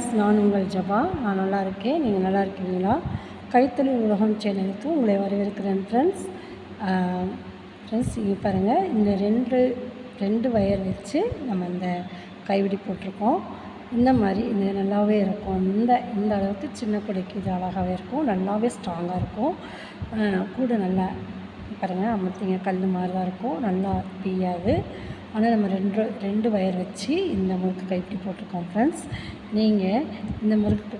Friends நான் உங்கள் ஜபா. நான் நல்லா இருக்கேன். நீங்கள் நல்லா இருக்கீங்களா? கைத்தொழில் உலகம் சேனலுக்கு உங்களை வரவேற்கிறேன் ஃப்ரெண்ட்ஸ் ஃப்ரெண்ட்ஸ் இங்கே பாருங்கள் இந்த ரெண்டு ரெண்டு வயர் வச்சு நம்ம இந்த கைவிடி போட்டிருக்கோம். இந்த மாதிரி இது நல்லாவே இருக்கும். இந்த இந்த அளவுக்கு சின்ன குடைக்கு இது அழகாகவே இருக்கும். நல்லாவே ஸ்ட்ராங்காக இருக்கும். கூட நல்லா பாருங்கள் அமர்த்திங்க கல் மாதிரி தான் இருக்கும். நல்லா பிய்யாது ஆனால் நம்ம ரெண்டு ரெண்டு வயர் வச்சு இந்த முறுக்கு கைப்பிடி போட்டிருக்கோம் ஃப்ரெண்ட்ஸ் நீங்கள் இந்த முறுக்கு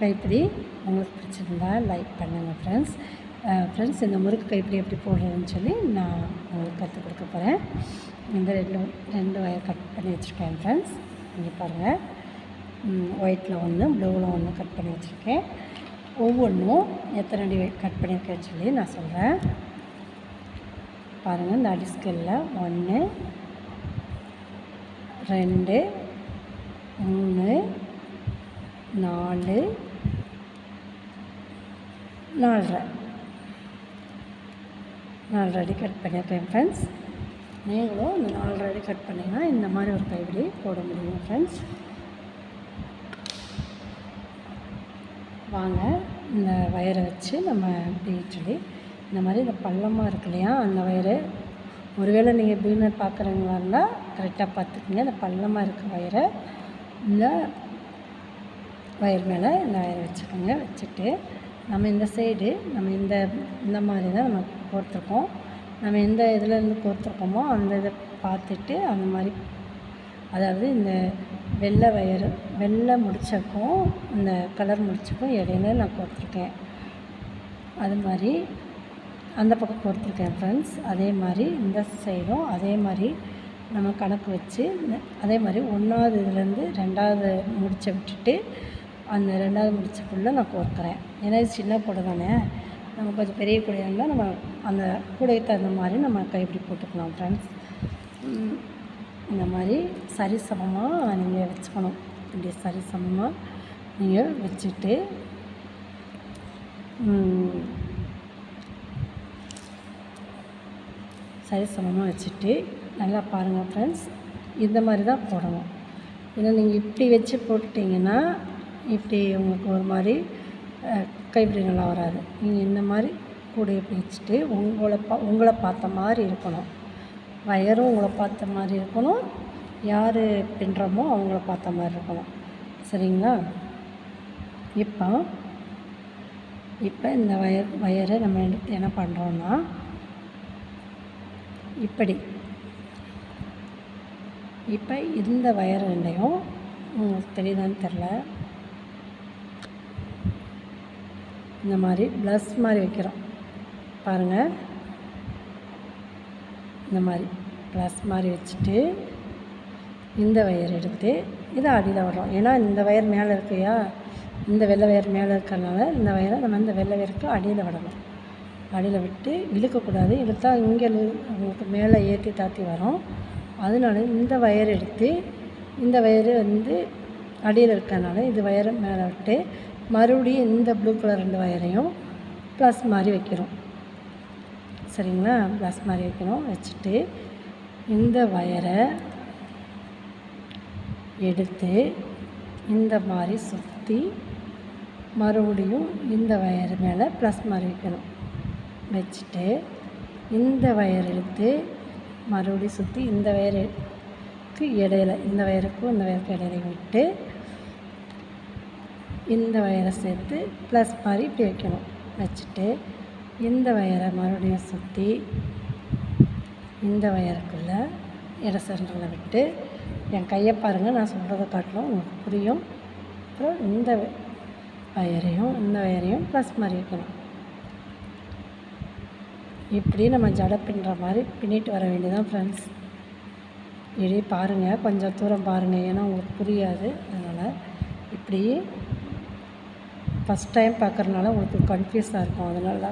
கைப்பிடி உங்களுக்கு பிடிச்சிருந்தா லைக் பண்ணுங்கள் ஃப்ரெண்ட்ஸ் ஃப்ரெண்ட்ஸ் இந்த முறுக்கு கைப்பிடி எப்படி போடுறதுன்னு சொல்லி நான் உங்களுக்கு கற்றுக் கொடுக்க போகிறேன் இந்த ரெண்டு ரெண்டு வயர் கட் பண்ணி வச்சுருக்கேன் ஃப்ரெண்ட்ஸ் இங்கே பாருங்கள் ஒயிட்டில் ஒன்று ப்ளூவில் ஒன்று கட் பண்ணி வச்சுருக்கேன். ஒவ்வொன்றும் எத்தனை அடி கட் பண்ணியிருக்கேன்னு சொல்லி நான் சொல்கிறேன் பாருங்கள் இந்த அடிஸ்கல்லில் ஒன்று ரெண்டு மூணு நாலு நாலரை. நாலு அடி கட் பண்ணியிருக்கேன் ஃப்ரெண்ட்ஸ் நீங்களும் இந்த நாலு அடி கட் பண்ணிங்கன்னா இந்த மாதிரி ஒரு கைவிடி போட முடியும் ஃப்ரெண்ட்ஸ் வாங்க இந்த வயரை வச்சு நம்ம இப்படி சொல்லி இந்த மாதிரி இந்த பள்ளமாக இருக்கு இல்லையா அந்த வயரை ஒருவேளை நீங்கள் பீனர் பார்க்குறவங்களா இருந்தால் கரெக்டாக பார்த்துக்குங்க இந்த பள்ளமாக இருக்க வயரை இந்த வயர் மேலே இந்த வயரை வச்சுக்கோங்க. வச்சுட்டு நம்ம இந்த சைடு நம்ம இந்த இந்த மாதிரி தான் நம்ம கோர்த்துருக்கோம். நம்ம எந்த இதுலேருந்து கோர்த்துருக்கோமோ அந்த இதை பார்த்துட்டு அந்த மாதிரி அதாவது இந்த வெள்ளை வயர் வெள்ளை முடிச்சக்கும் இந்த கலர் முடிச்சக்கும் இடையில நான் கோர்த்துருக்கேன். அது மாதிரி அந்த பக்கம் கொடுத்துருக்கேன் ஃப்ரெண்ட்ஸ் அதே மாதிரி இந்த சைடும் அதே மாதிரி நம்ம கணக்கு வச்சு அதே மாதிரி ஒன்றாவது இதுலேருந்து ரெண்டாவது முடிச்ச விட்டுட்டு அந்த ரெண்டாவது முடிச்சக்குள்ளே நான் கோர்க்குறேன். ஏன்னா இது சின்ன கூடை தானே? நம்ம கொஞ்சம் பெரிய கூடையாக இருந்தால் நம்ம அந்த கூடைக்கு தகுந்த மாதிரி நம்ம கைப்பிடி போட்டுக்கலாம் ஃப்ரெண்ட்ஸ் இந்த மாதிரி சரிசமமாக நீங்கள் வச்சுக்கணும். இப்படி சரிசமமாக நீங்கள் வச்சுட்டு சரிசமமாக வச்சுட்டு நல்லா பாருங்கள் ஃப்ரெண்ட்ஸ் இந்த மாதிரி தான் போடணும். ஏன்னா நீங்கள் இப்படி வச்சு போட்டுட்டிங்கன்னா இப்படி உங்களுக்கு ஒரு மாதிரி அஹ், கைப்பிடி நல்லா வராது. நீங்கள் இந்த மாதிரி கூடைய பிடிச்சிட்டு உங்களை பா உங்களை பார்த்த மாதிரி இருக்கணும். வயரும் உங்களை பார்த்த மாதிரி இருக்கணும். யார் பின்னுறமோ அவங்கள பார்த்த மாதிரி இருக்கணும். சரிங்களா? இப்போ இப்போ இந்த வயர் வயரை நம்ம என்ன பண்ணுறோன்னா இப்படி. இப்போ இந்த வயர் ரெண்டையும் உங்களுக்கு தெரியுதான்னு தெரில இந்த மாதிரி ப்ளஸ் மாதிரி வைக்கிறோம். பாருங்கள் இந்த மாதிரி ப்ளஸ் மாதிரி வச்சுட்டு இந்த வயர் எடுத்து இதை அடியில் விடுறோம். ஏன்னா இந்த வயர் மேலே இருக்கையா? இந்த வெள்ளை வயர் மேலே இருக்கிறனால இந்த வயரை நம்ம இந்த வெள்ளை வயருக்கு அடியில் விடணும். அடியில் விட்டு இழுக்கக்கூடாது. இழுத்தா இங்கே உங்களுக்கு மேலே ஏற்றி தாத்தி வரும். அதனால இந்த வயர் எடுத்து இந்த வயர் வந்து அடியில் இருக்கனால இது வயரை மேலே விட்டு மறுபடியும் இந்த ப்ளூ கலர் ரெண்டு வயரையும் ப்ளஸ் மாதிரி வைக்கிறோம். சரிங்களா? ப்ளஸ் மாதிரி வைக்கணும் வச்சுட்டு இந்த வயரை எடுத்து இந்த மாதிரி சுற்றி மறுபடியும் இந்த வயர் மேலே ப்ளஸ் மாதிரி வைக்கணும். வச்சுட்டு இந்த வயர் எடுத்து மறுபடியும் சுற்றி இந்த வயருக்கு இடையில இந்த வயருக்கும் இந்த வயருக்கு இடையில விட்டு இந்த வயரை சேர்த்து ப்ளஸ் மாதிரி இப்படி வைக்கணும். வச்சுட்டு இந்த வயரை மறுபடியும் சுற்றி இந்த வயருக்குள்ளே இட சென்டரில் விட்டு என் கையை பாருங்கள் நான் சொல்கிறத காட்டிலும் உங்களுக்கு புரியும். அப்புறம் இந்த வயரையும் இந்த வயரையும் ப்ளஸ் மாதிரி வைக்கணும். இப்படி நம்ம ஜடை பின்னுற மாதிரி பின்னிட்டு வர வேண்டியதான் ஃப்ரெண்ட்ஸ் இப்படி பாருங்கள் கொஞ்சம் தூரம் பாருங்கள் ஏன்னா உங்களுக்கு புரியாது. அதனால் இப்படி ஃபஸ்ட் டைம் பார்க்குறதுனால உங்களுக்கு கன்ஃபியூஸாக இருக்கும். அதனால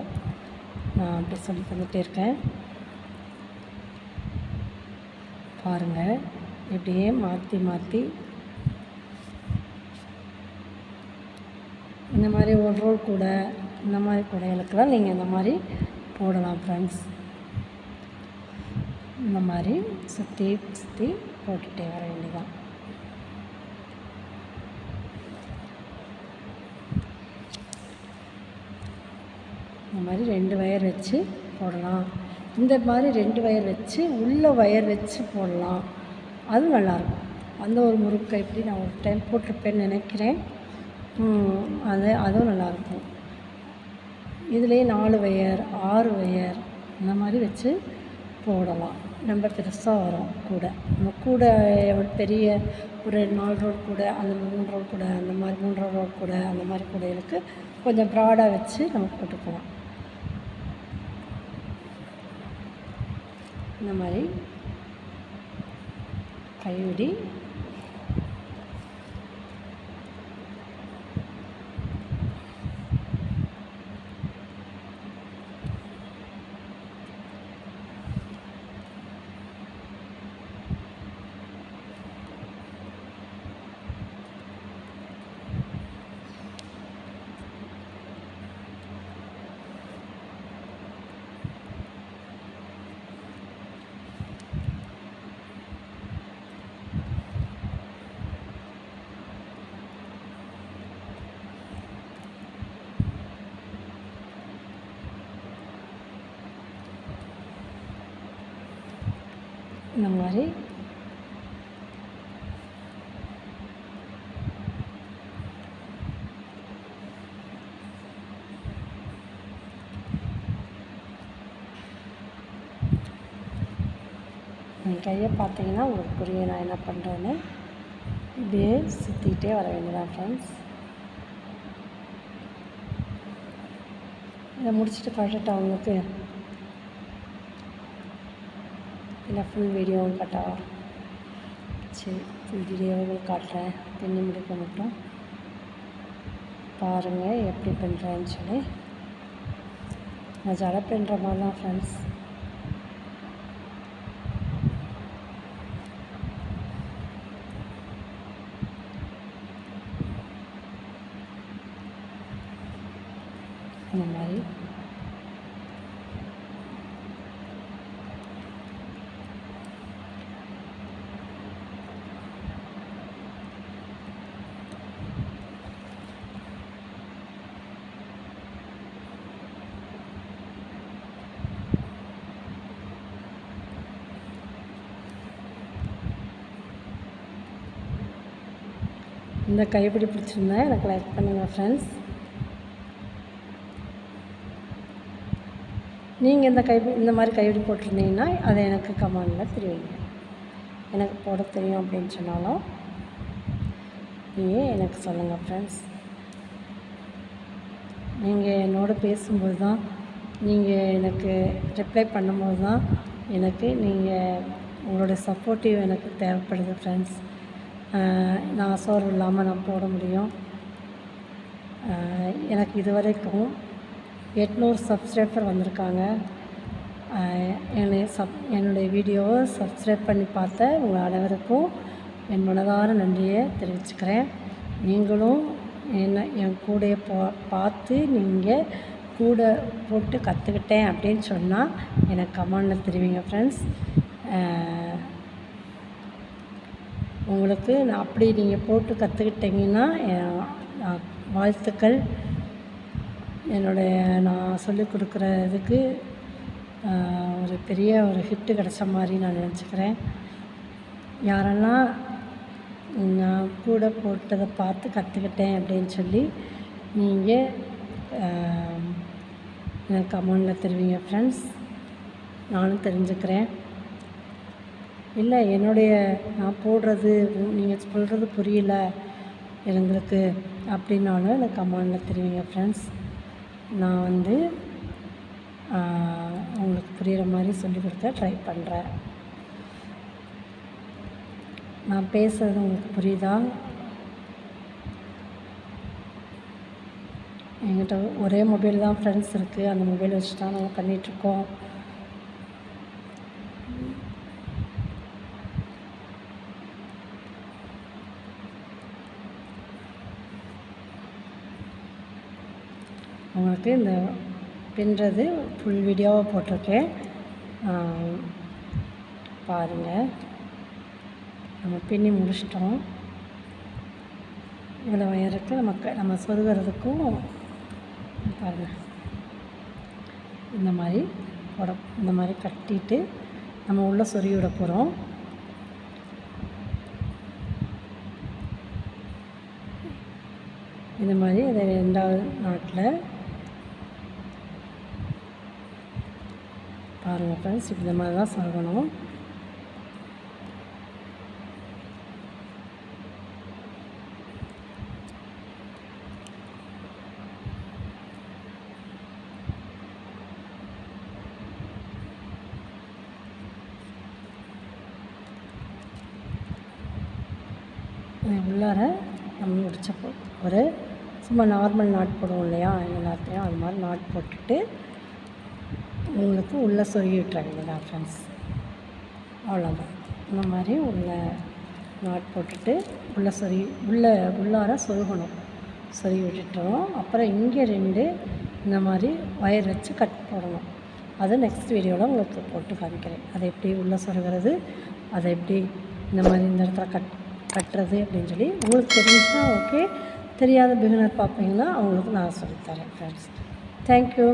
நான் அப்படி சொல்லி தந்துகிட்டே இருக்கேன். பாருங்கள் இப்படியே மாற்றி மாற்றி இந்த மாதிரி ஒரு ரோல் கூட இந்த மாதிரி கூடைகளுக்கெல்லாம் நீங்கள் இந்த மாதிரி போடலாம் ஃப்ரெண்ட்ஸ் இந்த மாதிரி சுற்றி சுற்றி போட்டுகிட்டே வர வேண்டியதான் இந்த மாதிரி ரெண்டு வயர் வச்சு போடலாம். இந்த மாதிரி ரெண்டு வயர் வச்சு உள்ளே வயர் வச்சு போடலாம். அது நல்லாயிருக்கும். அந்த ஒரு முறுக்கை இப்படி நான் ஒரு டைம் போட்டிருப்பேன்னு நினைக்கிறேன். அது அதுவும் நல்லாயிருக்கும். இதுலேயே நாலு வயர் ஆறு வயர் இந்த மாதிரி வச்சு போடலாம். ரொம்ப பெருசாக வரும் கூட. நம்ம கூட பெரிய ஒரு நாலு ரோல் கூட அந்த மூணு ரோல் கூட அந்த மாதிரி மூன்று ரோல் கூட அந்த மாதிரி கூடைகளுக்கு கொஞ்சம் ப்ராடாக வச்சு நம்ம போட்டுக்கலாம். இந்த மாதிரி கைவிடி இந்த மாதிரி. என் கையை பார்த்தீங்கன்னா உங்களுக்கு புரியும் நான் என்ன பண்ணுறேன்னு இப்படியே சுற்றிக்கிட்டே வர வேண்டியதான் ஃப்ரெண்ட்ஸ் இதை முடிச்சுட்டு காட்டட்டா உங்களுக்கு இல்லை ஃபுல் வீடியோவும் காட்டவா சரி ஃபுல் வீடியோவும் காட்டுறேன். பின்னி முடிக்க மட்டும். பாருங்கள் எப்படி பண்ணுறேன்னு சொல்லி. நான் ஜடை பண்ணுற மாதிரி தான் ஃப்ரெண்ட்ஸ் இந்த மாதிரி இந்த கைப்பிடி பிடிச்சிருந்தா எனக்கு லைக் பண்ணுங்கள் ஃப்ரெண்ட்ஸ் நீங்கள் இந்த கைப்பி இந்த மாதிரி கைப்பிடி போட்டிருந்தீங்கன்னா அதை எனக்கு கமெண்டில் தெரிவிங்க. எனக்கு போட தெரியும் அப்படின்னு சொன்னாலும் நீங்கள் எனக்கு சொல்லுங்கள் ஃப்ரெண்ட்ஸ் நீங்கள் என்னோட பேசும்போது தான் நீங்கள் எனக்கு ரிப்ளை பண்ணும்போது தான் எனக்கு நீங்கள் உங்களோட சப்போர்ட்டிவ் எனக்கு தேவைப்படுது ஃப்ரெண்ட்ஸ் நான் சோர்வு இல்லாமல் நான் போட முடியும். எனக்கு இது வரைக்கும் எட்நூறு சப்ஸ்கிரைபர் வந்திருக்காங்க. என்னை சப் என்னுடைய வீடியோவை சப்ஸ்கிரைப் பண்ணி பார்த்த உங்கள் அனைவருக்கும் என் மனதார நன்றியை தெரிவிச்சுக்கிறேன். நீங்களும் என்ன என் கூட போ பார்த்து நீங்கள் கூட போட்டு கற்றுக்கிட்டேன் அப்படின்னு சொன்னால் எனக்கு கமெண்டில் தெரிவிங்க ஃப்ரெண்ட்ஸ் உங்களுக்கு நான் அப்படி நீங்கள் போட்டு கற்றுக்கிட்டீங்கன்னா வாழ்த்துக்கள். என்னுடைய நான் சொல்லிக் கொடுக்குற இதுக்கு ஒரு பெரிய ஒரு ஹிட்டு கிடச்ச மாதிரி நான் நினச்சிக்கிறேன். யாரெல்லாம் நான் கூட போட்டதை பார்த்து கற்றுக்கிட்டேன் அப்படின்னு சொல்லி நீங்கள் எனக்கு கமெண்டில் தருவீங்க ஃப்ரெண்ட்ஸ் நானும் தெரிஞ்சுக்கிறேன். இல்லை என்னுடைய நான் போடுறது நீங்கள் சொல்கிறது புரியல எங்களுக்கு அப்படின்னாலும் எனக்கு கமெண்டில் தெரிவிங்க ஃப்ரெண்ட்ஸ் நான் வந்து உங்களுக்கு புரிகிற மாதிரி சொல்லிக் கொடுக்க ட்ரை பண்ணுறேன் நான் பேசுகிறது உங்களுக்கு புரியுதா? என்கிட்ட ஒரே மொபைல் தான் ஃப்ரெண்ட்ஸ் இருக்குது அந்த மொபைல் வச்சு தான் நாங்கள் பண்ணிகிட்ருக்கோம் உங்களுக்கு இந்த பின்னுறது ஃபுல் வீடியோவாக போட்டிருக்கேன். பாருங்கள் நம்ம பின்னி முடிச்சிட்டோம். இவ்வளோ உயரத்துக்கு நமக்கு நம்ம சொருகிறதுக்கும் பாருங்கள் இந்த மாதிரி போட இந்த மாதிரி கட்டிட்டு நம்ம உள்ளே சொருகி விட போகிறோம் இந்த மாதிரி அதை ரெண்டாவது நாட்டில் பாருங்கள் ஃப்ரெண்ட்ஸ் இந்த மாதிரி தான் சாகணும். உள்ளார நம்ம முடிச்ச போ ஒரு சும்மா நார்மல் நாட் போடுவோம் இல்லையா எல்லாத்தையும் அது மாதிரி நாட் போட்டுட்டு உங்களுக்கு உள்ளே சொருகி விட்டுற வேண்டியதான் ஃப்ரெண்ட்ஸ் அவ்வளோதான் இந்த மாதிரி உள்ள நாட் போட்டுட்டு உள்ளே சொருகி உள்ளே உள்ளார சொருகணும் சொருகி விட்டுட்டோம் அப்புறம் இங்கே ரெண்டு இந்த மாதிரி ஒயர் வச்சு கட் போடணும். அது நெக்ஸ்ட் வீடியோவில் உங்களுக்கு போட்டு காமிக்கிறேன். அதை எப்படி உள்ளே சொருகிறது அதை எப்படி இந்த மாதிரி இந்த இடத்துல கட் கட்டுறது அப்படின்னு சொல்லி உங்களுக்கு தெரிஞ்சுன்னா ஓகே தெரியாத பிகினர் பார்ப்பீங்கன்னா அவங்களுக்கு நான் சொல்லித்தரேன் ஃப்ரெண்ட்ஸ் தேங்க்யூ